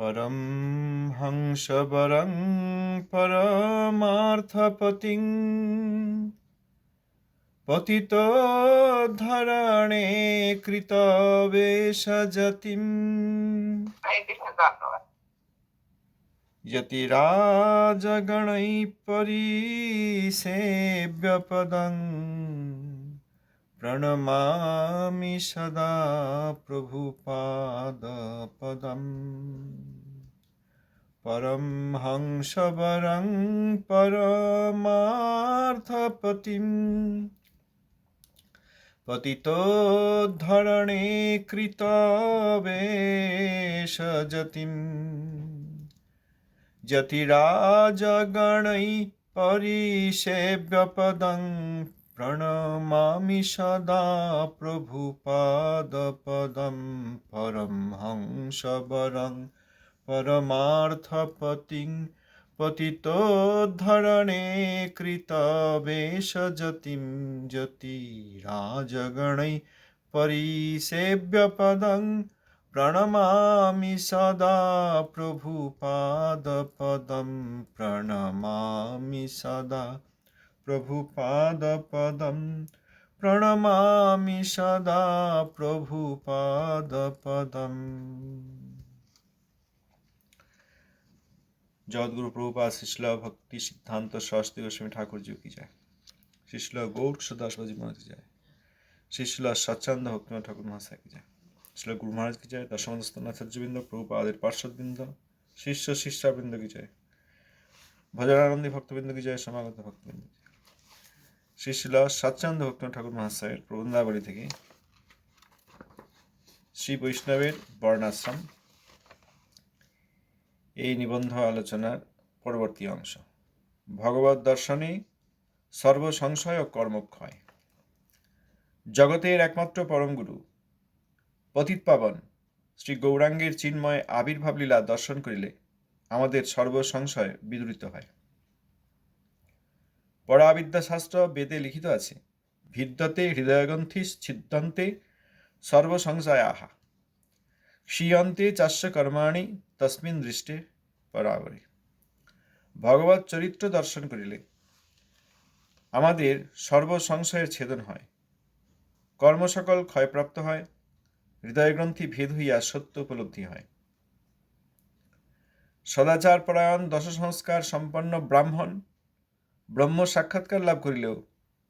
परं हंसवरं परमार्थपतिं पतितधरणे कृतवेशजतिं यतिराजगणैः परिसेव्यपदम् प्रणमामि सदा प्रभुपादपदम् परं हंसवरं परमार्थपतिम् पतितोद्धरणे कृतवेशजतिम् जतिराजगणैः परिसेव्यपदं प्रणमामि सदा प्रभुपादपदं परं हंसवरं परमार्थपतिं पतितोद्धरणे कृतवेशजतिं जतिराजगणैः परिसेव्यपदं प्रणमामि सदा प्रभुपादपदं प्रणमामि सदा प्रभुपादपदं प्रणमामि सदा प्रभुपादपदम् जगद्गुरु प्रभुपाद शिशला भक्ति सिद्धांत शास्त्री गोस्वामी ठाकुर जी की जय शिशला गौर सुदास बाजी महाराज की जय শিশলা সচ্চান্দ ভক্তিনাথ ঠাকুর মহাশয় কি যায় শিলা গুরু মহারাজ কি যায় তার সমস্ত আচার্যবৃন্দ প্রভুপাদের পার্শ্বদবৃন্দ শিষ্য শিষ্যাবৃন্দ কি যায় ভজনানন্দী ভক্তবৃন্দ কি যায় সমাগত ভক্তবৃন্দ যায় শিশলা সচ্চান্দ ঠাকুর মহাশয়ের প্রবন্ধাবলী থেকে শ্রী বৈষ্ণবের বর্ণাশ্রম। এই নিবন্ধ আলোচনার পরবর্তী অংশ। ভগবত দর্শনে সর্বসংশয় ও কর্মক্ষয়। জগতের একমাত্র পরমগুরু পতিত পাবন, শ্রী গৌরাঙ্গের চিন্ময় আবির্ভাব লীলা দর্শন করিলে আমাদের সর্বসংশয় বিদূরিত হয়। পরাবিদ্যাশাস্ত্র বেদে লিখিত আছে। ভিদ্যতে হৃদয়গ্রন্থি ছিদ্যন্তে সর্বসংশয় আহা ক্ষীয়ন্তে চাষ্য কর্মাণি তস্মিন দৃষ্টে পরাবরে। ভগবত চরিত্র দর্শন করিলে আমাদের সর্বসংশয়ের ছেদন হয়। কর্ম সকল ক্ষয়প্রাপ্ত হয়, হৃদয়গ্রন্থি ভেদ হইয়া সত্য উপলব্ধি হয়। সদাচার পরায়ণ দশ সংস্কার সম্পন্ন ব্রাহ্মণ ব্রহ্ম সাক্ষাৎকার লাভ করিলেও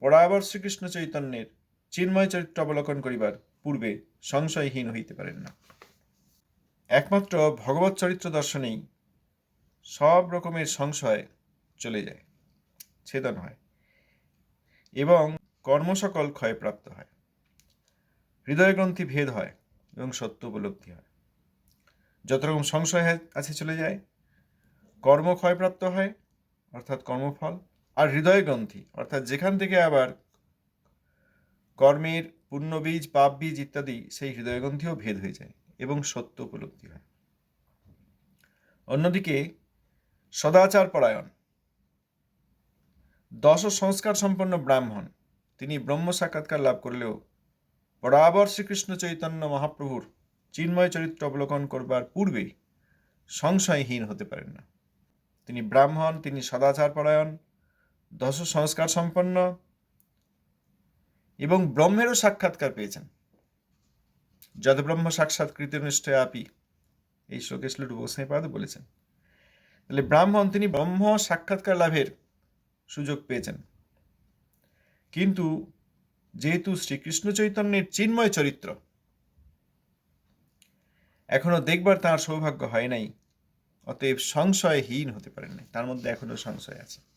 পরাবর শ্রীকৃষ্ণ চৈতন্যের চিন্ময় চরিত্র অবলোকন করিবার পূর্বে সংশয়হীন হইতে পারেন না। একমাত্র ভগবত চরিত্র দর্শনেই সব রকমের সংশয় চলে যায়, ছেদন হয় এবং কর্ম সকল ক্ষয়প্রাপ্ত হয়। হৃদয়গ্রন্থি ভেদ হয় এবং সত্য উপলব্ধি হয়। যত রকম সংশয় আছে চলে যায়, কর্ম ক্ষয়প্রাপ্ত হয়, অর্থাৎ কর্মফল আর হৃদয় গ্রন্থি, অর্থাৎ যেখান থেকে আবার কর্মের পুণ্যবীজ পাপ বীজ ইত্যাদি, সেই হৃদয়গ্রন্থিও ভেদ হয়ে যায় এবং সত্য উপলব্ধি হয়। অন্যদিকে সদাচার পরায়ণ, দশ সংস্কার সম্পন্ন ব্রাহ্মণ, তিনি ব্রহ্ম সাক্ষাৎকার লাভ করলেও বরাবর শ্রীকৃষ্ণ চৈতন্য মহাপ্রভুর চিন্ময় চরিত্র অবলোকন করবার পূর্বে সংশয়হীন হতে পারেন না। তিনি ব্রাহ্মণ, তিনি সদাচার পরায়ণ দশ সংস্কার সম্পন্ন এবং ব্রহ্মেরও সাক্ষাৎকার পেয়েছেন। যদ ব্রহ্ম সাক্ষাৎ কৃতনিষ্ঠয় আপি, এই শ্লোকে শ্লোক গোস্বাইপাদ বলেছেন। তাহলে ব্রাহ্মণ, তিনি ব্রহ্ম সাক্ষাৎকার লাভের সুযোগ পেয়েছেন। কিন্তু যেহেতু শ্রীকৃষ্ণ চৈতন্যের চিন্ময় চরিত্র, এখনও দেখবার তার সৌভাগ্য হয় নাই, অতএব সংশয়হীন হতে পারেন নাই। তার মধ্যে এখনও সংশয় আছে।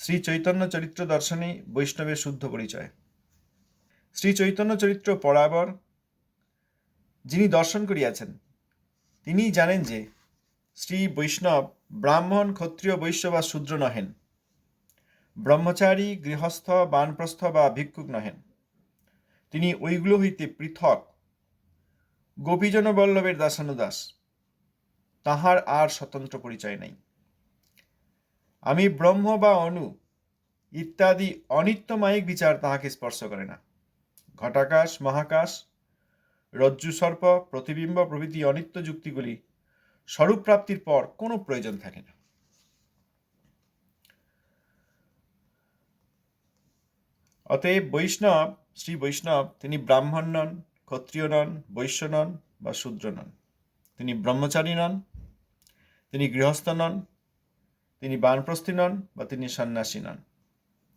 শ্রী চৈতন্য চরিত্র দর্শনে, বৈষ্ণবের শুদ্ধ পরিচয়। শ্রী চৈতন্য চরিত্র পরাবর, যিনি দর্শন করিয়াছেন তিনি জানেন যে শ্রী বৈষ্ণব ব্রাহ্মণ, ক্ষত্রিয় বৈশ্য বা শূদ্র নহেন। ব্রহ্মচারী, গৃহস্থ, বানপ্রস্থ বা ভিক্ষুক নহেন। তিনি ওইগুলো হইতে পৃথক, গোপীজন বল্লভের দাসানুদাস। তাহার আর স্বতন্ত্র পরিচয় নাই। আমি ব্রহ্ম বা অনু ইত্যাদি অনিত্যমায়িক বিচার তাহাকে স্পর্শ করে না। ঘটাকাশ, মহাকাশ রজ্জু সর্প প্রতিবিম্ব প্রভৃতি অনিত্য যুক্তিগুলি স্বরূপ প্রাপ্তির পর কোনো প্রয়োজন থাকে না। অতএব বৈষ্ণব, শ্রী বৈষ্ণব, তিনি ব্রাহ্মণ নন, ক্ষত্রিয় নন, বৈশ্য নন বা শূদ্র নন। তিনি ব্রহ্মচারী নন, তিনি গৃহস্থ নন তিনি বানপ্রস্থী নন বা তিনি সন্ন্যাসী নন।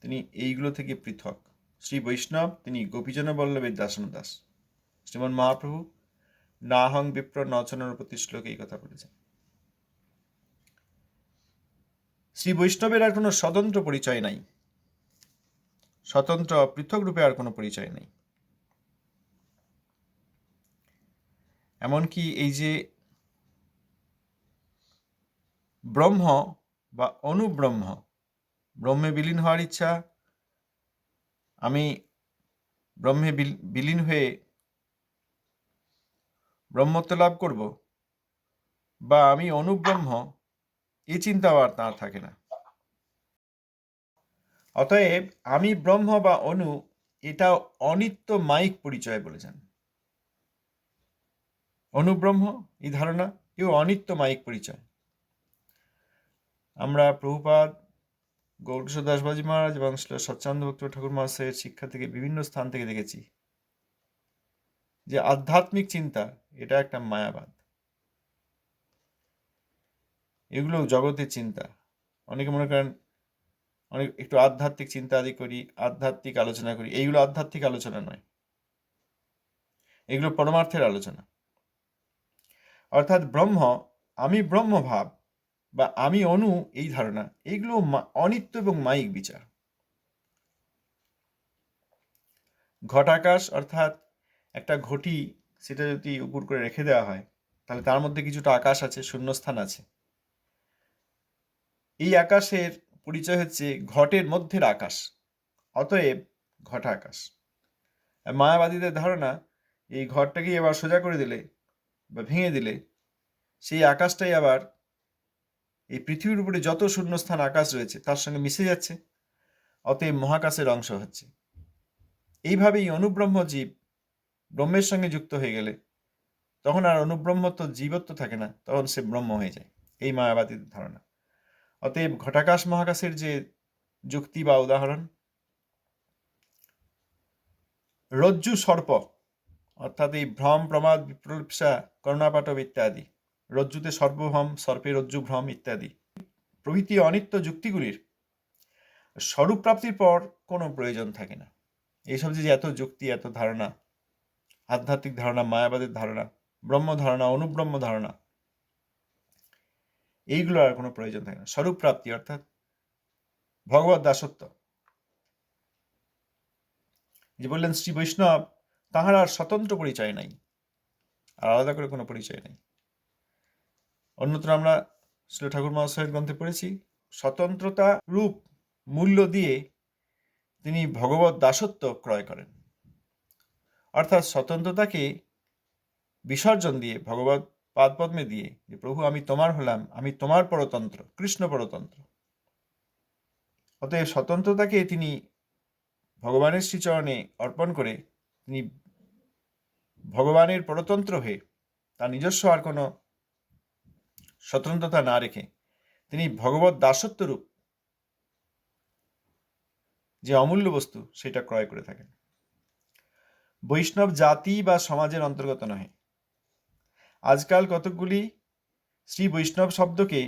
তিনি এইগুলো থেকে পৃথক। শ্রী বৈষ্ণব, তিনি গোপীজন বল্লভের দাসন দাস শ্রীমন মহাপ্রভু নাহং বিপ্র নচনের প্রতি শ্লোকে এই কথা বলেছেন। শ্রী বৈষ্ণবের আর কোনো স্বতন্ত্র পরিচয় নাই। স্বতন্ত্র পৃথক রূপে আর কোনো পরিচয় নেই। এমনকি এই যে ব্রহ্ম বা অনুব্রহ্ম। ব্রহ্মে বিলীন হওয়ার ইচ্ছা। আমি ব্রহ্মে বিল- বিলীন হয়ে ব্রহ্মত্ব লাভ করব বা আমি অনুব্রহ্ম এই চিন্তা আর তাঁর থাকে না। অতএব আমি ব্রহ্ম বা অনু, এটা অনিত্য মাইক পরিচয় বলেছেন। অনুব্রহ্ম এই ধারণা এও অনিত্য মাইক পরিচয়। আমরা প্রভুপাদ গৌরকিশোর দাসবাজি মহারাজ এবং শ্রী সচ্চানন্দ ভক্ত ঠাকুর মহাশয়ের শিক্ষা থেকে বিভিন্ন স্থান থেকে দেখেছি। যে আধ্যাত্মিক চিন্তা, এটা একটা মায়াবাদ। এগুলো জগতের চিন্তা। অনেকে মনে করেন, অনেক একটু আধ্যাত্মিক চিন্তা আদি করি, আধ্যাত্মিক আলোচনা করি, এইগুলো আধ্যাত্মিক আলোচনা নয়। এগুলো পরমার্থের আলোচনা। অর্থাৎ ব্রহ্ম, আমি ব্রহ্ম ভাব বা আমি অনু এই ধারণা এইগুলো অনিত্য এবং মায়িক বিচার। ঘটাকাশ অর্থাৎ একটা ঘটি, সেটা যদি উপর করে রেখে দেওয়া হয়, তাহলে তার মধ্যে কিছুটা আকাশ আছে, শূন্যস্থান আছে। এই আকাশের পরিচয় হচ্ছে ঘটের মধ্যের আকাশ, অতএব ঘটাকাশ। আর মায়াবাদীদের ধারণা, এই ঘরটাকেই আবার সোজা করে দিলে বা ভেঙে দিলে, সেই আকাশটাই আবার এই পৃথিবীর উপরে যত শূন্যস্থান আকাশ রয়েছে, তার সঙ্গে মিশে যাচ্ছে, অতএব মহাকাশের অংশ হচ্ছে। এইভাবেই অনুব্রহ্ম জীব ব্রহ্মের সঙ্গে যুক্ত হয়ে গেলে, তখন আর অনুব্রহ্মত্ব জীবত্ব থাকে না, তখন সে ব্রহ্ম হয়ে যায়। এই মায়াবাদীর ধারণা। অতএব ঘটাকাশ মহাকাশের যে যুক্তি বা উদাহরণ, রজ্জু সর্প, অর্থাৎ এই ভ্রম, প্রমাদ, বিপ্রলিপসা কর্ণাপাটব ইত্যাদি রজ্জুতে সর্বভ্রম, সর্পে রজ্জু ভ্রম ইত্যাদি। প্রভৃতি অনিত্য যুক্তিগুলির স্বরূপ প্রাপ্তির পর কোনো প্রয়োজন থাকে না। এইসব যে এত যুক্তি, এত ধারণা, আধ্যাত্মিক ধারণা, মায়াবাদের ধারণা, ব্রহ্ম ধারণা, অনুব্রহ্ম ধারণা, এইগুলো আর কোনো প্রয়োজন থাকে না। স্বরূপ প্রাপ্তি অর্থাৎ ভগবত দাসত্ব। যে বললেন শ্রী বৈষ্ণব, তাহার আর স্বতন্ত্র পরিচয় নাই, আর আলাদা করে কোনো পরিচয় নেই। অন্যত্র আমরা শ্রী ঠাকুর মহাশয়ের গ্রন্থে পড়েছি, স্বতন্ত্রতা রূপ মূল্য দিয়ে তিনি ভগবত দাসত্ব ক্রয় করেন। অর্থাৎ স্বতন্ত্রতাকে বিসর্জন দিয়ে, ভগবত পাদপদ্মে দিয়ে যে, প্রভু, আমি তোমার হলাম, আমি তোমার পরতন্ত্র, কৃষ্ণ পরতন্ত্র। অতএব স্বতন্ত্রতাকে তিনি ভগবানের শ্রীচরণে অর্পণ করে তিনি ভগবানের পরতন্ত্র হয়ে তার নিজস্ব আর কোনো স্বতন্ত্রতা না রেখে তিনি ভগবত দাসত্ব রূপ যে অমূল্য বস্তু সেটা ক্রয় করে থাকেন। বৈষ্ণব জাতি বা সমাজের অন্তর্গত নহে। আজকাল কতকগুলি শ্রী বৈষ্ণব শব্দকে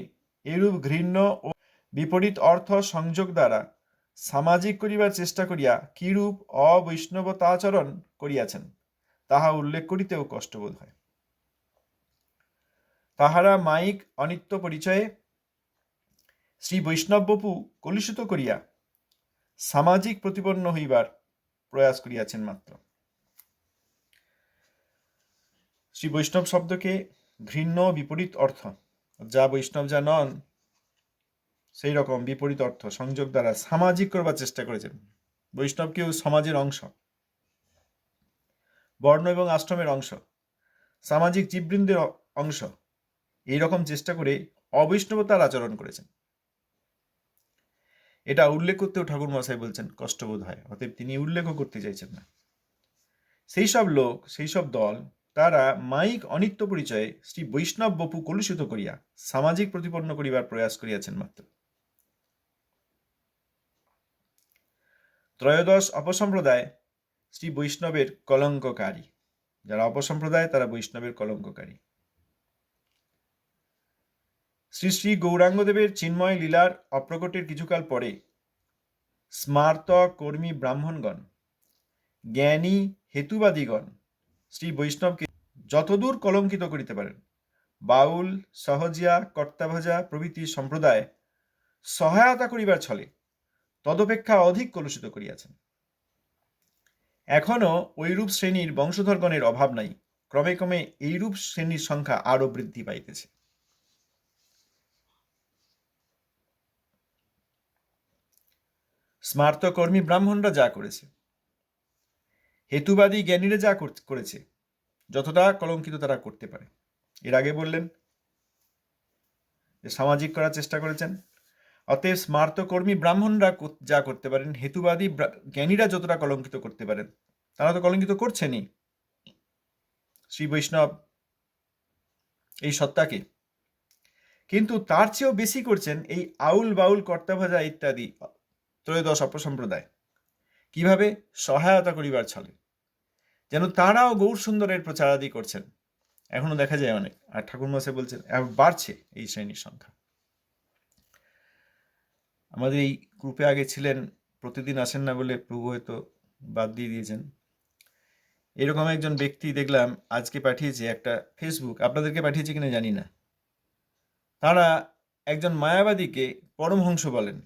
এরূপ ঘৃণ্য ও বিপরীত অর্থ সংযোগ দ্বারা সামাজিক করিবার চেষ্টা করিয়া কিরূপ অবৈষ্ণবতাচরণ করিয়াছেন, তাহা উল্লেখ করিতেও কষ্টবোধ হয়। তাহারা মাইক অনিত্য পরিচয়ে শ্রী বৈষ্ণব বপু কলুষিত করিয়া সামাজিক প্রতিপন্ন হইবার প্রয়াস করিয়াছেন মাত্র। শ্রী বৈষ্ণব শব্দকে ঘৃণ্য বিপরীত অর্থ, যা বৈষ্ণব যা নন, সেই রকম বিপরীত অর্থ সংযোগ দ্বারা সামাজিক করবার চেষ্টা করেছেন। বৈষ্ণবকেও সমাজের অংশ, বর্ণ এবং আশ্রমের অংশ, সামাজিক জীববৃন্দের অংশ এই রকম চেষ্টা করে অবৈষ্ণবতার আচরণ করেছেন। এটা উল্লেখ করতেও ঠাকুর মশাই বলছেন, কষ্টবোধ হয়, অতএব তিনি উল্লেখও করতে চাইছেন না। সেই সব লোক, সেই সব দল, তারা মাইক অনিত্য পরিচয়ে শ্রী বৈষ্ণব বপু কলুষিত করিয়া সামাজিক প্রতিপন্ন করিবার প্রয়াস করিয়াছেন মাত্র। ত্রয়োদশ অপসম্প্রদায় শ্রী বৈষ্ণবের কলঙ্ককারী। যারা অপসম্প্রদায়, তারা বৈষ্ণবের কলঙ্ককারী। শ্রী শ্রী গৌরাঙ্গদেবের চিন্ময় লীলার অপ্রকটের কিছুকাল পরে স্মার্ত কর্মী ব্রাহ্মণগণ, জ্ঞানী হেতুবাদীগণ, শ্রী বৈষ্ণবকে যতদূর কলঙ্কিত করিতে পারেন, বাউল, সহজিয়া, কর্তাভজা প্রভৃতি সম্প্রদায় সহায়তা করিবার ছলে তদপেক্ষা অধিক কলুষিত করিয়াছেন। এখনও ঐরূপ শ্রেণির বংশধরগণের অভাব নাই, ক্রমে ক্রমে এইরূপ শ্রেণির সংখ্যা আরও বৃদ্ধি পাইতেছে। স্মার্ত কর্মী ব্রাহ্মণরা যা করেছে। হেতুবাদী জ্ঞানীরা যা কর- করেছে, যতটা কলঙ্কিত তারা করতে পারে। এর আগে বললেন যে সামাজিক করার চেষ্টা করেছেন। অতএব স্মার্ত কর্মী ব্রাহ্মণরা যা করতে পারেন, হেতুবাদী জ্ঞানীরা যতটা কলঙ্কিত করতে পারেন, তারা তো কলঙ্কিত করছেনই। শ্রী বৈষ্ণব এই সত্তাকে কিন্তু তার চেয়েও বেশি করছেন এই আউল বাউল কর্তাভাজা ইত্যাদি ত্রয়োদশ অপসম্প্রদায়। কীভাবে সহায়তা করিবার ছলে? যেন তারাও গৌর সুন্দরের প্রচারাদি করছেন। এখনও দেখা যায় অনেক, আর ঠাকুর মশাই বলছেন বাড়ছে এই শ্রেণির সংখ্যা। আমাদের এই গ্রুপে আগে ছিলেন, প্রতিদিন আসেন না বলে প্রভু হয়তো বাদ দিয়ে দিয়েছেন। এরকম একজন ব্যক্তি দেখলাম আজকে পাঠিয়েছে একটা ফেসবুক আপনাদেরকে পাঠিয়েছে কিনা জানি না। তারা একজন মায়াবাদীকে পরমহংস বলেন।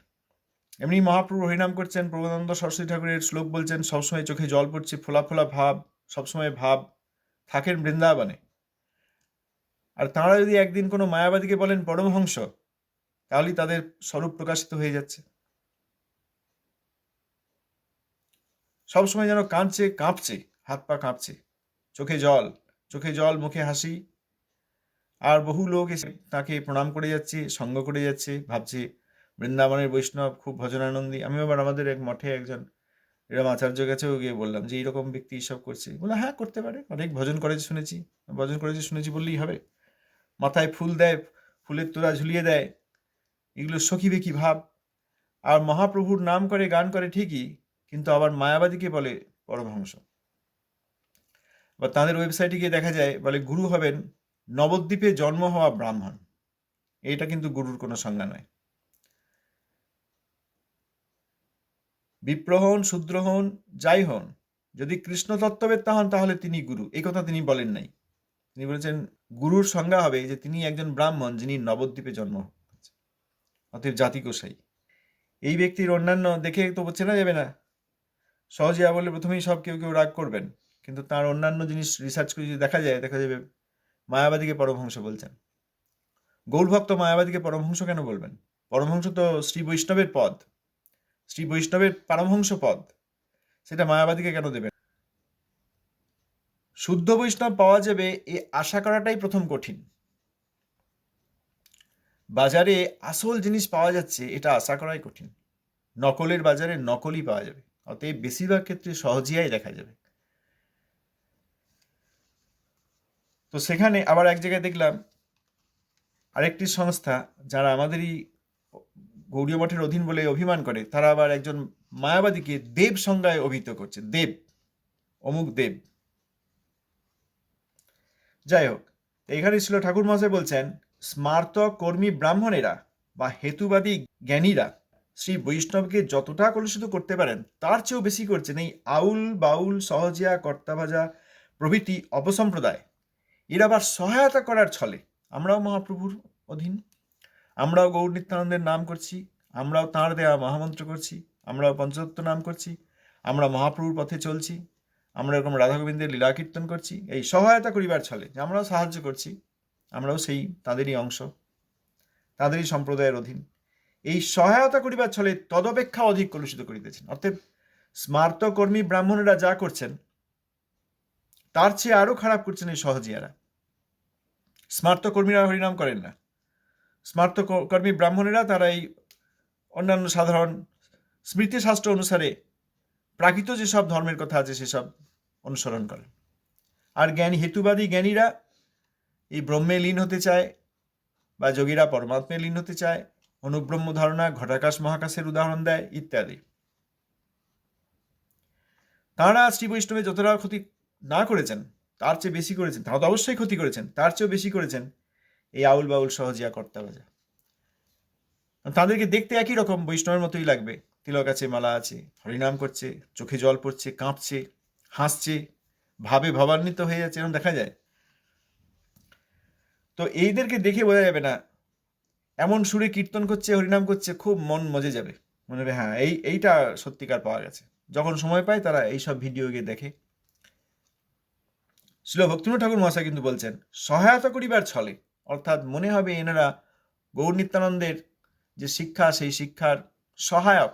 এমনি মহাপ্রভু হরিনাম করছেন, প্রভুনন্দ সরস্বতী ঠাকুরের শ্লোক বলছেন, সবসময় চোখে জল পড়ছে, ফোলা ফোলা ভাব, সবসময় ভাব থাকেন বৃন্দাবনে। আর তাঁরা যদি একদিন কোনো মায়াবাদীকে বলেন, পরমহংস তাহলেই তাদের স্বরূপ প্রকাশিত হয়ে যাচ্ছে। সবসময় যেন কাঁদছে, কাঁপছে, হাত পা কাঁপছে, চোখে জল চোখে জল, মুখে হাসি। আর বহু লোক এসে তাকে প্রণাম করে যাচ্ছে, সঙ্গ করে যাচ্ছে, ভাবছে বৃন্দাবনের বৈষ্ণব, খুব ভজনানন্দী। আমি আবার আমাদের এক মঠে একজন এরকম আচার্য কাছেও গিয়ে বললাম যে, এইরকম ব্যক্তি এইসব করছে? বলে হ্যাঁ করতে পারে। অনেক ভজন করেছে, শুনেছি। ভজন করেছে, শুনেছি, বললেই হবে। মাথায় ফুল দেয়, ফুলের তোড়া ঝুলিয়ে দেয়। এগুলো সখিবে কি ভাব? আর মহাপ্রভুর নাম করে, গান করে ঠিকই, কিন্তু আবার মায়াবাদীকে বলে পরমহংস। বা তাদের ওয়েবসাইটে গিয়ে দেখা যায়, বলে, গুরু হবেন নবদ্বীপে জন্ম হওয়া ব্রাহ্মণ। এটা কিন্তু গুরুর কোনো সংজ্ঞা নয়। বিপ্র হন, শূদ্র হন, যাই হন। যদি কৃষ্ণ তত্ত্ববেত্তা হন, তাহলে তিনি গুরু। এই কথা তিনি বলেন নাই। তিনি বলেছেন, গুরুর সংজ্ঞা হবে যে তিনি একজন ব্রাহ্মণ যিনি নবদ্বীপে জন্ম। অতএব জাতি গোসাই এই ব্যক্তির অন্যান্য দেখে তো চেনা যাবে না। সহজিয়া বলে প্রথমেই সব কেউ কেউ রাগ করবেন। কিন্তু তার অন্যান্য জিনিস রিসার্চ করে যদি দেখা যায়, দেখা যাবে মায়াবাদীকে পরমহংস বলছেন। গৌরভক্ত মায়াবাদীকে পরমহংস কেন বলবেন? পরমহংস তো শ্রী বৈষ্ণবের পদ শ্রী বৈষ্ণবের পারমহংস পদ, সেটা মায়াবাদীকে কেন দেবেন? শুদ্ধ বৈষ্ণব পাওয়া যাবে এ আশা করাটাই প্রথম কঠিন। বাজারে আসল জিনিস পাওয়া যাচ্ছে, এটা আশা করাই কঠিন। নকলের বাজারে নকলই পাওয়া যাবে, অতএব বেশিরভাগ ক্ষেত্রে সহজিয়াই দেখা যাবে। তো সেখানে আবার এক জায়গায় দেখলাম, আরেকটি সংস্থা, যারা আমাদেরই গৌরীয় মঠের অধীন বলে অভিমান করে, তারা আবার একজন মায়াবাদীকে দেব সংজ্ঞায় অভিহিত করছে, দেব, অমুক দেব। যাই হোক, এখানে ছিল ঠাকুর মহাশয় বলছেন স্মার্ত কর্মী ব্রাহ্মণেরা বা হেতুবাদী জ্ঞানীরা শ্রী বৈষ্ণবকে যতটা কলুষিত করতে পারেন, তার চেয়েও বেশি করছেন এই আউল বাউল সহজিয়া কর্তাভাজা প্রভৃতি অপসম্প্রদায়। এরা আবার সহায়তা করার ছলে, আমরাও মহাপ্রভুর অধীন। আমরাও গৌর নিত্যানন্দের নাম করছি, আমরাও তাঁর দেয়া মহামন্ত্র করছি, আমরাও পঞ্চতত্ত্ব নাম করছি, আমরা মহাপ্রভুর পথে চলছি, আমরা এরকম রাধা গোবিন্দের লীলা কীর্তন করছি, এই সহায়তা করিবার ছলে, যে আমরাও সাহায্য করছি, আমরাও সেই তাদেরই অংশ, তাদেরই সম্প্রদায়ের অধীন। এই সহায়তা করিবার ছলে তদপেক্ষা অধিক কলুষিত করিতেছেন। অর্থাৎ স্মার্ত কর্মী ব্রাহ্মণেরা যা করছেন, তার চেয়ে আরও খারাপ করছেন এই সহজিয়ারা। স্মার্ত কর্মীরা হরিনাম করেন না। স্মার্ত কর্মী ব্রাহ্মণেরা তারা এই অন্যান্য সাধারণ স্মৃতিশাস্ত্র অনুসারে প্রাকৃত যেসব ধর্মের কথা আছে সেসব অনুসরণ করেন আর জ্ঞানী, হেতুবাদী জ্ঞানীরা এই ব্রহ্মে লীন হতে চায় বা যোগীরা পরমাত্মে লীন হতে চায়, অনুব্রহ্ম ধারণা, ঘটাকাশ মহাকাশের উদাহরণ দেয় ইত্যাদি। তাঁরা শ্রী বৈষ্ণবে যতটা ক্ষতি না করেছেন, তার চেয়ে বেশি করেছেন, তারা তো অবশ্যই ক্ষতি করেছেন, তার চেয়েও বেশি করেছেন এই আউল বাউল সহজিয়া কর্তা বাজা। তাদেরকে দেখতে একই রকম, বৈষ্ণবের মতোই লাগবে। তিলক আছে, মালা আছে, হরিনাম করছে, চোখে জল পড়ছে, কাঁপছে, হাসছে, ভাবে ভাবান্বিত হয়ে যাচ্ছে, এরকম দেখা যায়? তো এইদেরকে দেখে বোঝা যাবে না, এমন সুরে কীর্তন করছে, হরিনাম করছে, খুব মন মজে যাবে। মনে হবে হ্যাঁ এই, এইটা সত্যিকার পাওয়া গেছে। যখন সময় পায়, তারা এইসব ভিডিও গিয়ে দেখে। শিল ভক্তিনাথ ঠাকুর মহাশয় কিন্তু বলছেন, সহায়তা করিবার ছলে অর্থাৎ মনে হবে এনারা গৌর নিত্যানন্দের যে শিক্ষা, সেই শিক্ষার সহায়ক।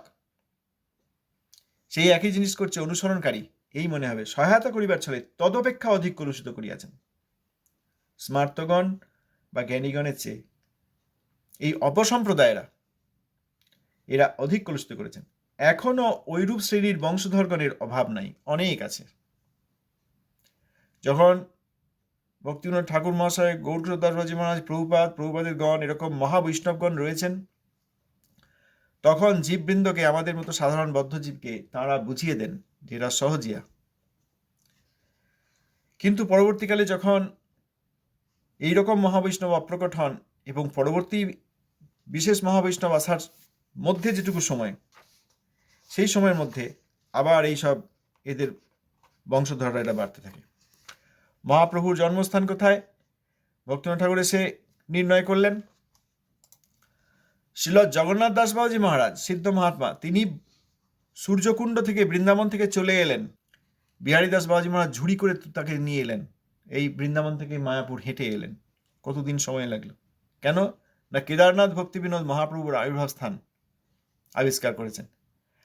সেই একই জিনিস করছে অনুসরণকারী। এই মনে হবে, সহায়তা করিবার ছলে তদপেক্ষা অধিক কলুষিত করিয়াছেন। স্মার্তগণ বা জ্ঞানীগণের চেয়ে এই অপসম্প্রদায়েরা, এরা অধিক কলুষিত করেছেন। এখনও ঐরূপ শ্রেণির বংশধরগণের অভাব নাই, অনেক আছে। যখন ভক্তিবিনোদ ঠাকুর মহাশয়, গৌরকিশোর দাসবাজি মহারাজ প্রভুপাত প্রভুপাদের গণ, এরকম মহাবৈষ্ণবগণ রয়েছেন। তখন জীববৃন্দকে, আমাদের মতো সাধারণ বদ্ধজীবকে তাঁরা বুঝিয়ে দেন যে এরা সহজিয়া। কিন্তু পরবর্তীকালে যখন এই রকম মহাবৈষ্ণব অপ্রকট হন এবং পরবর্তী বিশেষ মহাবৈষ্ণব আসার মধ্যে যেটুকু সময়, সেই সময়ের মধ্যে আবার এই সব এদের বংশধররা এটা বাড়তে থাকে। মহাপ্রভুর জন্মস্থান কোথায়? ভক্তিনাথ ঠাকুর এসে নির্ণয় করলেন। শিল জগন্নাথ দাস বাবাজি মহারাজ, সিদ্ধ মহাত্মা, তিনি সূর্যকুণ্ড থেকে বৃন্দাবন থেকে চলে এলেন। বিহারী দাস বাবাজি মহারাজ ঝুড়ি করে তাকে নিয়ে এলেন। এই বৃন্দাবন থেকে মায়াপুর হেঁটে এলেন। কতদিন সময় লাগল? কেন? না কেদারনাথ ভক্তি বিনোদ মহাপ্রভুর আবির্ভাব স্থান আবিষ্কার করেছেন।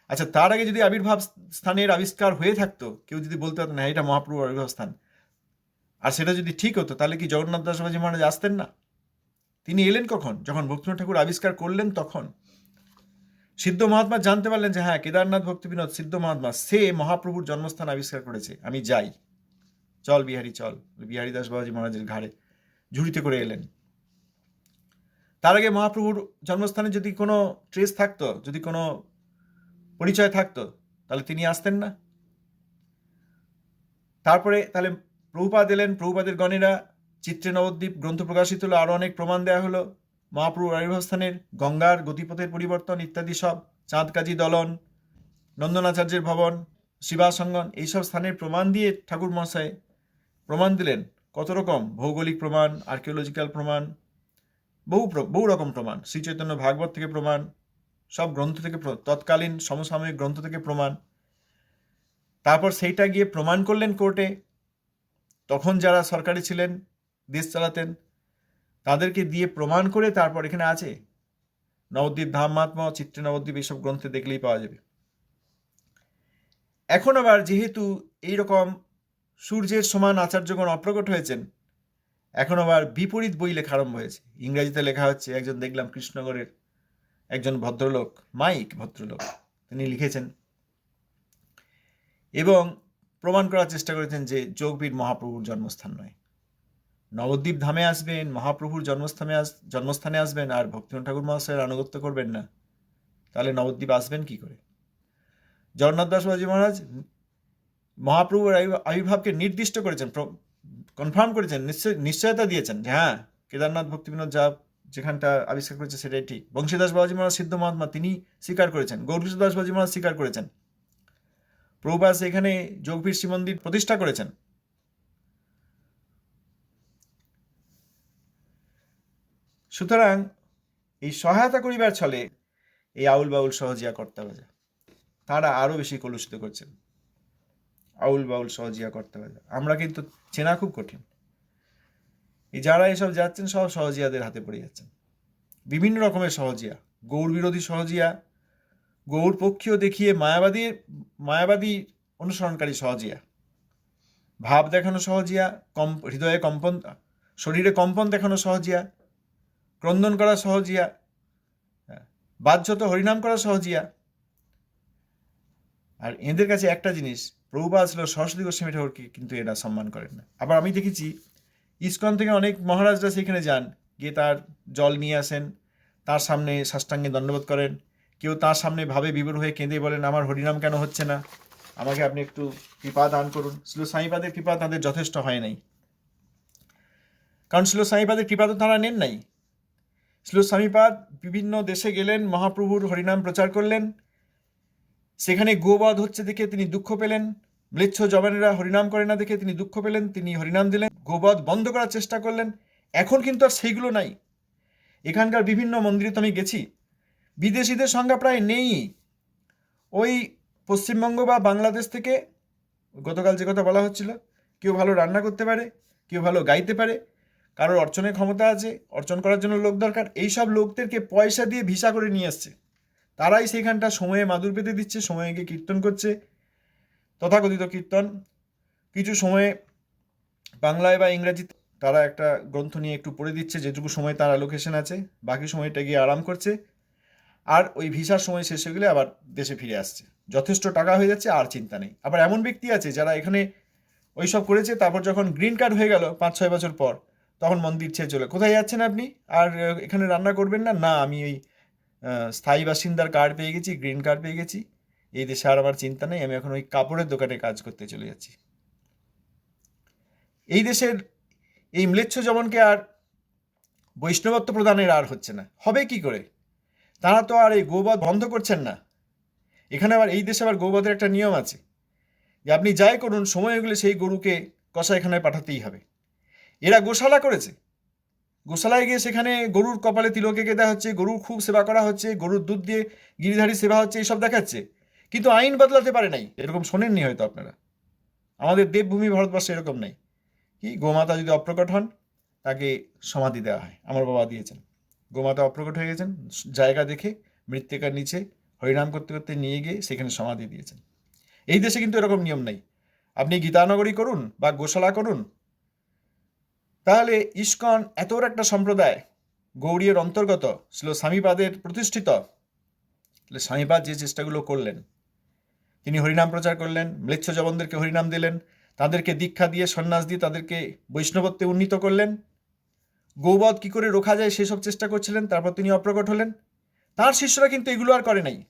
আচ্ছা তার আগে যদি আবির্ভাব স্থানের আবিষ্কার হয়ে থাকতো, কেউ যদি বলতে পারতো না এটা মহাপ্রভুর আবির্ভাব স্থান। আর সেটা যদি ঠিক হতো, তাহলে কি জগন্নাথ দাস বাবাজি মহারাজ আসতেন না? তিনি এলেন কখন? যখন ভক্তিনাথ ঠাকুর আবিষ্কার করলেন তখন। সিদ্ধ মহাত্মা জানতে পারলেন যে হ্যাঁ কেদারনাথ ভক্তি বিনোদ সিদ্ধ মহাত্মা, সে মহাপ্রভুর জন্মস্থান আবিষ্কার করেছে। আমি যাই। চল বিহারি, চল। বিহারী দাস বাবাজি মহারাজের ঘাড়ে ঝুড়িতে করে এলেন। তার আগে মহাপ্রভুর জন্মস্থানে যদি কোনো ট্রেস থাকতো, যদি কোনো পরিচয় থাকতো, তাহলে তিনি আসতেন না। তারপরে তাহলে প্রভুপাদ এলেন। প্রভুপাদের গণেরা চিত্রে নবদ্বীপ গ্রন্থ প্রকাশিত হলো। আরও অনেক প্রমাণ দেওয়া হলো। মহাপ্রভুর আবির্ভাবস্থানের গঙ্গার গতিপথের পরিবর্তন ইত্যাদি সব। চাঁদকাজি দলন, নন্দনাচার্যের ভবন, শিবাসঙ্গন এইসব স্থানের প্রমাণ দিয়ে ঠাকুর মশাই প্রমাণ দিলেন। কত রকম ভৌগোলিক প্রমাণ, আর্কিওলজিক্যাল প্রমাণ, বহু বহু রকম প্রমাণ। শ্রী চৈতন্য ভাগবত থেকে প্রমাণ, সব গ্রন্থ থেকে তৎকালীন সমসাময়িক গ্রন্থ থেকে প্রমাণ। তারপর সেইটা গিয়ে প্রমাণ করলেন কোর্টে। তখন যারা সরকারি ছিলেন, দেশ চালাতেন, তাদেরকে দিয়ে প্রমাণ করে তারপর এখানে আছে। নবদ্বীপ ধাম মহাত্মা চিত্রে নবদ্বীপ এইসব গ্রন্থে দেখলেই পাওয়া যাবে। এখন আবার যেহেতু এইরকম সূর্যের সমান আচার্যগণ অপ্রকট হয়েছেন, এখন আবার বিপরীত বই লেখা আরম্ভ হয়েছে। ইংরাজিতে লেখা হচ্ছে, একজন দেখলাম কৃষ্ণগড়ের একজন ভদ্রলোক, মাইক ভদ্রলোক, তিনি লিখেছেন। এবং প্রমাণ করার চেষ্টা করেছেন যে যোগবীর মহাপ্রভুর জন্মস্থান নয়। নবদ্বীপ ধামে আসবেন, মহাপ্রভুর জন্মস্থানে আস, জন্মস্থানে আসবেন আর ভক্তিনাথ ঠাকুর মহাশয়ের আনুগত্য করবেন না। তাহলে নবদ্বীপ আসবেন কি করে? জগন্নাথ দাস মহারাজ মহাপ্রভুর আবির্ভাব- আবির্ভাবকে নির্দিষ্ট করেছেন কনফার্ম করেছেন, নিশ্চয়, নিশ্চয়তা দিয়েছেন যে হ্যাঁ কেদারনাথ ভক্তিবিনোদ যা যেখানটা আবিষ্কার করেছে সেটাই ঠিক। বংশীদাস বাবাজি মহারাজ সিদ্ধ মহাত্মা তিনি স্বীকার করেছেন, গৌরকিশোর দাস বাবাজি মহারাজ স্বীকার করেছেন। প্রভুপাস এখানে যোগভীর শ্রী মন্দির প্রতিষ্ঠা করেছেন। সুতরাং এই সহায়তা করিবার ছলে এই আউল বাউল সহজিয়া কর্তা বাজা তারা আরও বেশি কলুষিত করছেন। আউল বাউল সহজিয়া কর্তা বাজা আমরা কিন্তু চেনা খুব কঠিন। এই যারা এসব যাচ্ছেন সব সহজিয়াদের হাতে পড়ে যাচ্ছেন। বিভিন্ন রকমের সহজিয়া গৌর বিরোধী সহজিয়া গৌর পক্ষীয় দেখিয়ে মায়াবাদী মায়াবাদী অনুসরণকারী সহজিয়া। ভাব দেখানো সহজিয়া কম হৃদয়ে কম্পন শরীরে কম্পন দেখানো সহজিয়া ক্রন্দন করা সহজিয়া হ্যাঁ, বাহ্যত হরিনাম করা সহজিয়া। আর এদের কাছে একটা জিনিস প্রভুপাদ ছিল সরস্বতী গোস্বামী ঠাকুরকে কিন্তু এরা সম্মান করেন না। আবার আমি দেখেছি ইস্কন থেকে অনেক মহারাজরা সেখানে যান গিয়ে তার জল নিয়ে আসেন তার সামনে সাষ্টাঙ্গে দণ্ডবোধ করেন কেউ তার সামনে ভাবে বিভোর হয়ে কেঁদে বলেন, আমার হরিনাম কেন হচ্ছে না? আমাকে আপনি একটু কৃপা দান করুন। শ্রী সাঁইপাদের কৃপা তাদের যথেষ্ট হয় নাই। কারণ শ্রী সাঁইপাদের কৃপা তো তারা নেন নাই। শ্রী স্বামীপাদ বিভিন্ন দেশে গেলেন, মহাপ্রভুর হরিনাম প্রচার করলেন। সেখানে গোবধ হচ্ছে দেখে তিনি দুঃখ পেলেন। ম্লেচ্ছ জবানেরা হরিনাম করে না দেখে তিনি দুঃখ পেলেন, তিনি হরিনাম দিলেন। গোবধ বন্ধ করার চেষ্টা করলেন। এখন কিন্তু আর সেইগুলো নাই। এখানকার বিভিন্ন মন্দিরে তো আমি গেছি। বিদেশিদের সংখ্যা প্রায় নেই। ওই পশ্চিমবঙ্গ বা বাংলাদেশ থেকে গতকাল যে কথা বলা হচ্ছিল, কেউ ভালো রান্না করতে পারে, কেউ ভালো গাইতে পারে, কারোর অর্চনের ক্ষমতা আছে, অর্চন করার জন্য লোক দরকার এই সব লোকদেরকে পয়সা দিয়ে ভিসা করে নিয়ে আসছে। তারাই সেইখানটা সময়ে মাদুর পেতে দিচ্ছে সময়ে গিয়ে কীর্তন করছে, তথাকথিত কীর্তন। কিছু সময়ে বাংলায় বা ইংরাজিতে তারা একটা গ্রন্থ নিয়ে একটু পড়ে দিচ্ছে, যেটুকু সময় তারা লোকেশন আছে, বাকি সময়টা গিয়ে আরাম করছে। আর ওই ভিসার সময় শেষ হয়ে গেলে আবার দেশে ফিরে আসছে। যথেষ্ট টাকা হয়ে যাচ্ছে, আর চিন্তা নেই। আবার এমন ব্যক্তি আছে যারা এখানে ওই সব করেছে, তারপর যখন গ্রিন কার্ড হয়ে গেল পাঁচ, ছয় বছর পর, তখন মন্দির ছেড়ে চলে কোথায় যাচ্ছেন আপনি? আর এখানে রান্না করবেন না? না, আমি ওই স্থায়ী বাসিন্দার কার্ড পেয়ে গেছি, গ্রিন কার্ড পেয়ে গেছি। এই দেশে আর আমার চিন্তা নেই, আমি এখন ওই কাপড়ের দোকানে কাজ করতে চলে যাচ্ছি। এই দেশের এই ম্লেচ্ছ জমনকে আর বৈষ্ণবত্ব প্রদানের আর হচ্ছে না। হবে কি করে? তারা তো আর এই গোবধ বন্ধ করছেন না। এখানে আবার এই দেশে আবার গোবধের একটা নিয়ম আছে যে আপনি যাই করুন, সময় গেলে সেই গরুকে কষাইখানায় পাঠাতেই হবে। এরা গোশালা করেছে। গোশালায় গিয়ে সেখানে গরুর কপালে তিলকে দেওয়া হচ্ছে, গরুর খুব সেবা করা হচ্ছে, গরুর দুধ দিয়ে গিরিধারী সেবা হচ্ছে, এইসব দেখাচ্ছে। কিন্তু আইন বদলাতে পারে নাই। এরকম শোনেননি হয়তো আপনারা। আমাদের দেবভূমি ভারতবর্ষে এরকম নাই। কি? গোমাতা যদি অপ্রকট হন, তাকে সমাধি দেওয়া হয়। আমার বাবা দিয়েছেন। গোমাতা অপ্রকট হয়ে গেছেন। জায়গা দেখে মৃত্তিকার নিচে হরিনাম করতে করতে নিয়ে গিয়ে সেখানে সমাধি দিয়েছেন। এই দেশে কিন্তু এরকম নিয়ম নেই। আপনি গীতানগরী করুন বা গোশালা করুন, তাহলে ইস্কন এত একটা সম্প্রদায় গৌড়ীয় অন্তর্গত, ছিল স্বামীপাদের প্রতিষ্ঠিত। স্বামীপাদ যে চেষ্টাগুলো করলেন, তিনি হরিনাম প্রচার করলেন, ম্লেচ্ছ জবনদেরকে হরিনাম দিলেন, তাদেরকে দীক্ষা দিয়ে সন্ন্যাস দিয়ে তাদেরকে বৈষ্ণবত্বে উন্নীত করলেন গৌবধ কী করে রোখা যায় সেসব চেষ্টা করছিলেন, তারপর তিনি অপ্রকট হলেন। তার শিষ্যরা কিন্তু এগুলো আর করে নাই।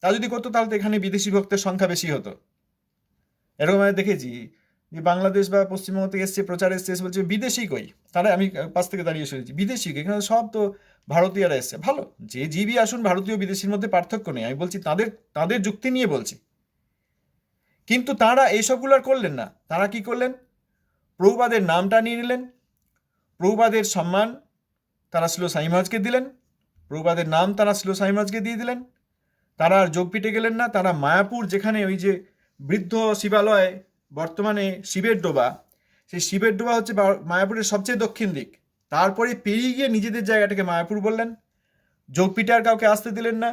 তা যদি করতো তাহলে তো এখানে বিদেশি ভক্তের সংখ্যা বেশি হতো। এরকম আমি দেখেছি যে বাংলাদেশ বা পশ্চিমবঙ্গ থেকে এসছে, প্রচার এসছে, এসে বলছে, বিদেশি কই? তারা আমি পাশ থেকে দাঁড়িয়ে শুনেছি, বিদেশি কই? এখানে সব তো ভারতীয়রা এসছে। ভালো, যে জীবই আসুন, ভারতীয় বিদেশির মধ্যে পার্থক্য নেই। আমি বলছি, তাদের তাদের যুক্তি নিয়ে বলছি। কিন্তু তারা এইসবগুলো আর করলেন না। তারা কি করলেন? প্রভুপাদের নামটা নিয়ে নিলেন প্রভুপাদের সম্মান তারা ছিল সাইমাজকে দিলেন। প্রভুপাদের নাম তারা ছিল সাইমাজকে দিয়ে দিলেন। তারা আর যোগপীঠে গেলেন না। তারা মায়াপুর যেখানে ওই যে বৃদ্ধ শিবালয়, বর্তমানে শিবের ডোবা, সেই শিবের ডোবা হচ্ছে মায়াপুরের সবচেয়ে দক্ষিণ দিক। তারপরে পেরিয়ে গিয়ে নিজেদের জায়গাটাকে মায়াপুর বললেন। যোগপীঠে আর কাউকে আসতে দিলেন না।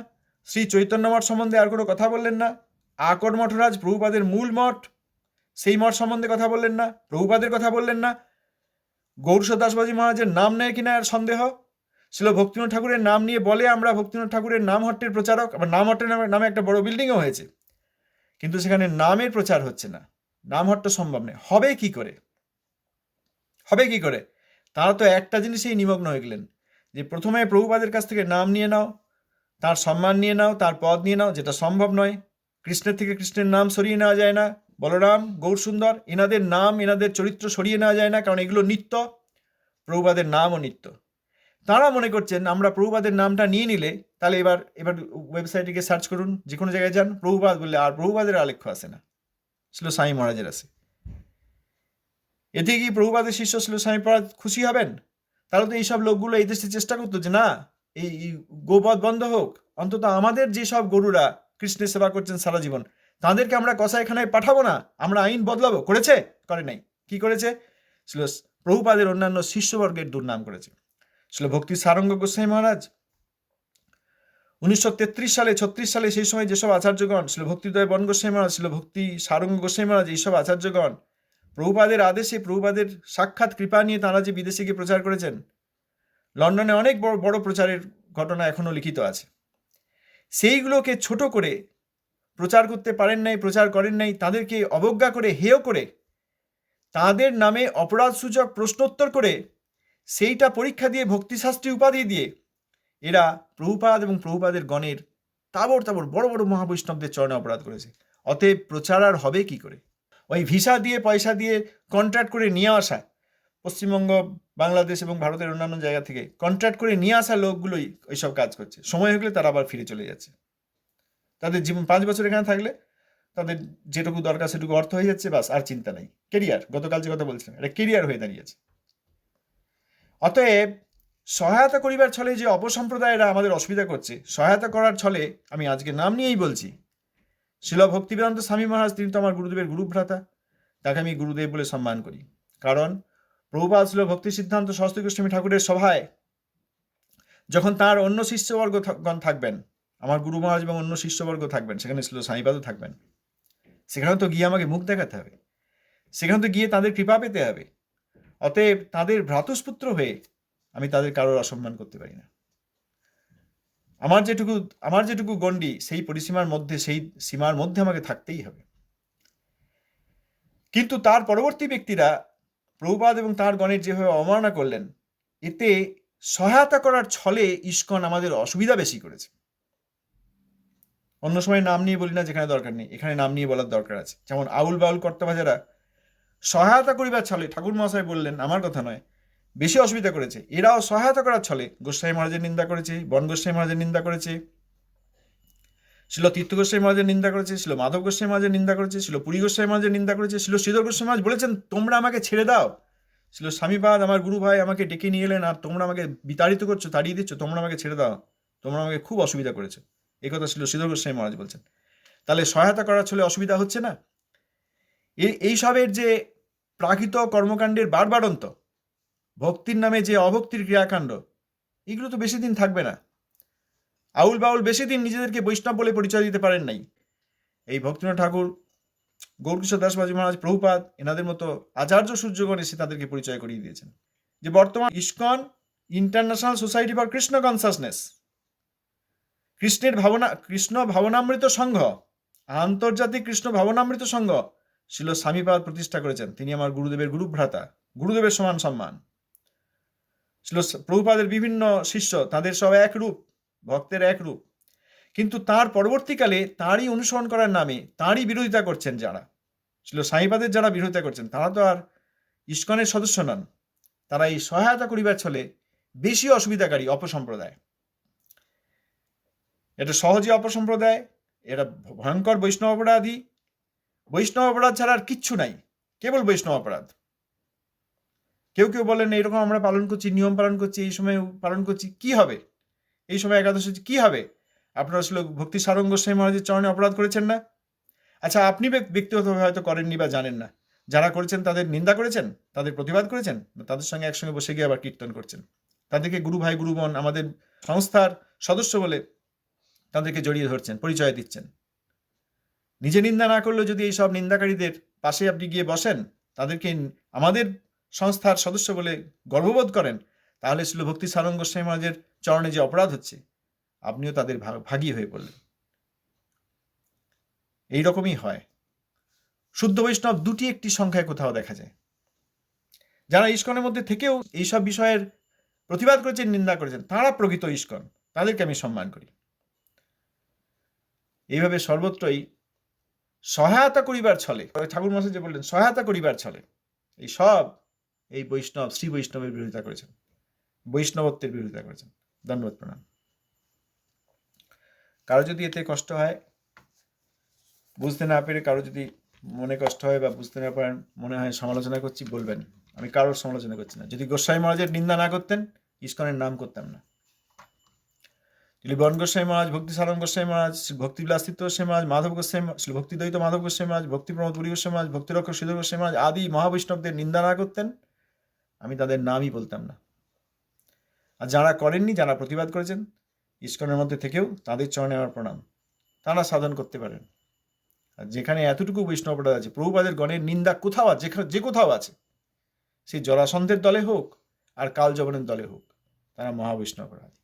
শ্রী চৈতন্য মঠ সম্বন্ধে আর কোনো কথা বললেন না। আকর মঠরাজ প্রভুপাদের মূল মঠ, সেই মঠ সম্বন্ধে কথা বললেন না। প্রভুপাদের কথা বললেন না। গৌরসদাসবাজি দাসবাজি মহারাজের নাম নেয় কিনা আর সন্দেহ? ছিল ভক্তিনাথ ঠাকুরের নাম নিয়ে বলে, আমরা ভক্তিনাথ ঠাকুরের নাম হট্টের প্রচারক, আবার নাম হট্টের নামে নামে একটা বড় বিল্ডিংও হয়েছে। কিন্তু সেখানে নামের প্রচার হচ্ছে না। নাম হট্ট সম্ভব নয়। হবে কি করে? হবে কি করে? তারা তো একটা জিনিসেই নিমগ্ন হয়ে গেলেন, যে প্রথমে প্রভুপাদের কাছ থেকে নাম নিয়ে নাও, তার সম্মান নিয়ে নাও, তার পদ নিয়ে নাও, যেটা সম্ভব নয়। কৃষ্ণের থেকে কৃষ্ণের নাম সরিয়ে নেওয়া যায় না। বলরাম, গৌরসুন্দর এনাদের নাম এনাদের চরিত্র সরিয়ে নেওয়া যায় না, কারণ এগুলো নিত্য প্রভুপাদের নামও নিত্য। তারা মনে করছেন, আমরা প্রভুবাদের নামটা নিয়ে নিলে, তাহলে এবার এবার ওয়েবসাইটে গিয়ে সার্চ করুন যে কোনো জায়গায় যান, প্রভুবাদ বললে আর প্রভুবাদের আলেখ্য আসে না। ছিল সাই মহারাজের আছে এতে কি প্রভুবাদের শিষ্য ছিল স্বামী মহারাজ খুশি হবেন? তাহলে তো এইসব লোকগুলো এই দেশে চেষ্টা করতো যে, না, এই এই গোবধ বন্ধ হোক, অন্তত আমাদের যেসব গরুরা কৃষ্ণের সেবা করছেন সারা জীবন তাদেরকে আমরা কসাইখানায় পাঠাবো না, আমরা আইন বদলাবো। করেছে? করে নাই। কি করেছে? ছিল প্রভুপাদের অন্যান্য শিষ্যবর্গের দুর্নাম করেছে। ছিল ভক্তি সারঙ্গ গোস্বাই মহারাজ। উনিশশো তেত্রিশ সালে, ছত্রিশ সালে সেই সময় যেসব আচার্যগণ ছিল ভক্তিদয় বন গোস্বাই মহারাজ ছিল ভক্তি সারঙ্গ গোস্বাই মহারাজ, এইসব আচার্যগণ, প্রভুপাদের আদেশে প্রভুপাদের সাক্ষাৎ কৃপা নিয়ে তারা যে বিদেশে গিয়ে প্রচার করেছেন, লন্ডনে অনেক বড় বড় প্রচারের ঘটনা এখনও লিখিত আছে। সেইগুলোকে ছোট করে প্রচার করতে পারেন নাই, প্রচার করেন নাই, তাদেরকে অবজ্ঞা করে, হেয় করে, তাদের নামে অপরাধসূচক প্রশ্নোত্তর করে, সেইটা পরীক্ষা দিয়ে, ভক্তিশাস্ত্রী উপাধি দিয়ে, এরা প্রভুপাদ এবং প্রভুপাদের গণের তাবর তাবর বড় বড় মহাবৈষ্ণবদের চরণে অপরাধ করেছে। অতএব প্রচার আর হবে কি করে? ওই ভিসা দিয়ে, পয়সা দিয়ে কন্ট্রাক্ট করে নিয়ে আসা, পশ্চিমবঙ্গ, বাংলাদেশ এবং ভারতের অন্যান্য জায়গা থেকে কন্ট্রাক্ট করে নিয়ে আসা লোকগুলোই ওইসব কাজ করছে। সময় হলে তারা আবার ফিরে চলে যাচ্ছে। তাদের জীবন পাঁচ বছর এখানে থাকলে তাদের যেটুকু দরকার সেটুকু অর্থ হয়ে যাচ্ছে, বাস, আর চিন্তা নাই। কেরিয়ার গতকাল যে কথা বলছিলাম, এটা কেরিয়ার হয়ে দাঁড়িয়েছে। অতএব সহায়তা করিবার ছলে যে অপসম্প্রদায়েরা আমাদের অসুবিধা করছে, সহায়তা করার ছলে আমি আজকে নাম নিয়েই বলছি শিল ভক্তিবেদান্ত স্বামী মহারাজ, তিনি তো আমার গুরুদেবের গুরুভ্রাতা, তাকে আমি গুরুদেব বলে সম্মান করি। কারণ প্রভুপাত ছিল ভক্তি সিদ্ধান্ত সরস্বতী গোস্বামী ঠাকুরের সভায় যখন তার অন্য শিষ্যবর্গ থাকবেন আমার গুরু মহারাজ এবং অন্য শিষ্যবর্গ থাকবেন, সেখানে ছিল স্বামীপাদও থাকবেন। সেখানে তো গিয়ে আমাকে মুখ দেখাতে হবে। সেখানে তো গিয়ে তাদের কৃপা পেতে হবে। অতএব তাদের ভ্রাতুষ্পুত্র হয়ে আমি তাদের কারোর অসম্মান করতে পারি না। আমার যেটুকু আমার যেটুকু গণ্ডি, সেই পরিসীমার মধ্যে, সেই সীমার মধ্যে আমাকে থাকতেই হবে। কিন্তু তার পরবর্তী ব্যক্তিরা প্রভুপাদ এবং তার গণের যেভাবে অবমাননা করলেন, এতে সহায়তা করার ছলে ইস্কন আমাদের অসুবিধা বেশি করেছে। অন্য সময় নাম নিয়ে বলি না যেখানে দরকার নেই, এখানে নাম নিয়ে বলার দরকার আছে। যেমন আউল বাউল কর্তাবাজারা সহায়তা করিবার ছলে, ঠাকুর মহাশয় বললেন, আমার কথা নয়, বেশি অসুবিধা করেছে। এরাও সহায়তা করার ছলে গোস্বাই মহারাজের নিন্দা করেছে, বন গোস্বাই মহারাজের নিন্দা করেছে ছিল তীর্থ গোস্বাই মহারাজের নিন্দা করেছে ছিল মাধব গোস্বাই মহারাজের নিন্দা করেছে ছিল পুরী গোস্বাই মহারাজের নিন্দা করেছে ছিল শ্রীধর গোস্বাই মহারাজ বলেছেন, তোমরা আমাকে ছেড়ে দাও। ছিল স্বামীপাদ আমার গুরু ভাই আমাকে ডেকে নিয়ে এলেন, আর তোমরা আমাকে বিতাড়িত করছ, তাড়িয়ে দিচ্ছ, তোমরা আমাকে ছেড়ে দাও। তোমরা আমাকে খুব অসুবিধা করেছ। এই কথা ছিল শ্রীধর গোস্বামী মহারাজ বলছেন। তাহলে সহায়তা করার ছলে অসুবিধা হচ্ছে না? এই এইসবের যে প্রাকৃত কর্মকাণ্ডের বারবারন্ত, ভক্তির নামে যে অভক্তির ক্রিয়াকাণ্ড, এগুলো তো বেশি দিন থাকবে না। আউল বাউল বেশি দিন নিজেদেরকে বৈষ্ণব বলে পরিচয় দিতে পারেন নাই। এই ভক্তিনাথ ঠাকুর, গৌরকিশোর দাসবাজি মহারাজ, প্রভুপাদ, এনাদের মতো আচার্য সূর্যগণ এসে তাদেরকে পরিচয় করিয়ে দিয়েছেন। যে বর্তমান ISKCON international society for Krishna consciousness কৃষ্ণের ভাবনা, কৃষ্ণ ভাবনামৃত সংঘ, আন্তর্জাতিক কৃষ্ণ ভাবনামৃত সংঘ ছিল স্বামীপাদ প্রতিষ্ঠা করেছেন। তিনি আমার গুরুদেবের গুরুভ্রাতা, গুরুদেবের সমান সম্মান। ছিল প্রভুপাদের বিভিন্ন শিষ্য তাদের সব এক রূপ, ভক্তের এক রূপ। কিন্তু তার পরবর্তীকালে তারই অনুসরণ করার নামে তারই বিরোধিতা করছেন যারা। ছিল সাইবাদের যারা বিরোধিতা করছেন, তারা তো আর ইস্কনের সদস্য নন। তারা এই সহায়তা করিবার ছলে বেশি অসুবিধাকারী, অপসম্প্রদায়। এটা সহজে অপসম্প্রদায়, এটা ভয়ঙ্কর বৈষ্ণব অপরাধী। বৈষ্ণব অপরাধ ছাড়া আর কিচ্ছু নাই, কেবল বৈষ্ণব অপরাধ। কেউ কেউ বলেন এরকম আমরা পালন করছি, নিয়ম পালন করছি, এই সময় পালন করছি, কি হবে? এই সময় একাদশী কি হবে? আপনারা আসলে ভক্তি সারঙ্গ গোস্বামী মহারাজের চরণে অপরাধ করেছেন না? আচ্ছা আপনি ব্যক- ব্যক্তিগতভাবে হয়তো করেননি বা জানেন না। যারা করেছেন, তাদের নিন্দা করেছেন? তাদের প্রতিবাদ করেছেন? তাদের সঙ্গে একসঙ্গে বসে গিয়ে আবার কীর্তন করছেন? তাদেরকে গুরু ভাই গুরু বোন আমাদের সংস্থার সদস্য বলে তাদেরকে জড়িয়ে ধরছেন, পরিচয় দিচ্ছেন। নিজে নিন্দা না করলেও যদি এই সব নিন্দাকারীদের পাশে আপনি গিয়ে বসেন, তাদেরকে আমাদের সংস্থার সদস্য বলে গর্ববোধ করেন, তাহলে ছিল ভক্তি সারঙ্গ মহারাজের চরণে যে অপরাধ হচ্ছে, আপনিও তাদের ভা- ভাগী হয়ে পড়লেন। এই রকমই হয়। শুদ্ধ বৈষ্ণব দুটি একটি সংখ্যায় কোথাও দেখা যায়। যারা ইস্কনের মধ্যে থেকেও এইসব বিষয়ের প্রতিবাদ করেছেন, নিন্দা করেছেন, তারা প্রকৃত ইস্কন, তাদেরকে আমি সম্মান করি। এইভাবে সর্বত্রই সহায়তা করিবার ছলে, ঠাকুর মশাই যে বললেন, সহায়তা করিবার ছলে, এই সব এই বৈষ্ণব, শ্রী বৈষ্ণবের বিরোধিতা করেছেন। বৈষ্ণবত্বের বিরোধিতা করেছেন। ধন্যবাদ প্রণাম। কারও যদি এতে কষ্ট হয়, বুঝতে না পেরে কারও যদি মনে কষ্ট হয় বা বুঝতে না পারেন, মনে হয় সমালোচনা করছি, বলবেন। আমি কারোর সমালোচনা করছি না। যদি গোস্বাই মহারাজের নিন্দা না করতেন, ইস্কনের নাম করতাম না। যদি বন গোস্বাই মহারাজ, ভক্তি সারণ গোস্বাই মহারাজ ভক্তি বিলাসিত গোস্বাই মহারাজ, মাধব গোস্বাই শ্রী ভক্তি দ্বৈত মাধব গোস্বাই মহারাজ, ভক্তি প্রমোদ পুরী গোস্বাই মহারাজ, ভক্তি রক্ষক শ্রীধর গোস্বাই মহারাজ আদি মহাবৈষ্ণবদের নিন্দা না করতেন, আমি তাদের নামই বলতাম না। আর যারা করেননি, যারা প্রতিবাদ করেছেন, ইস্কনের মধ্যে থেকেও তাদের চরণে আমার প্রণাম। তারা সাধন করতে পারেন। আর যেখানে এতটুকু বৈষ্ণব অপরাধ আছে, প্রভুপাদের গণের নিন্দা কোথাও আছে, যেখানে যে কোথাও আছে, সেই জরাসন্ধের দলে হোক আর কাল জবনের দলে হোক, তারা মহাবৈষ্ণব অপরাধী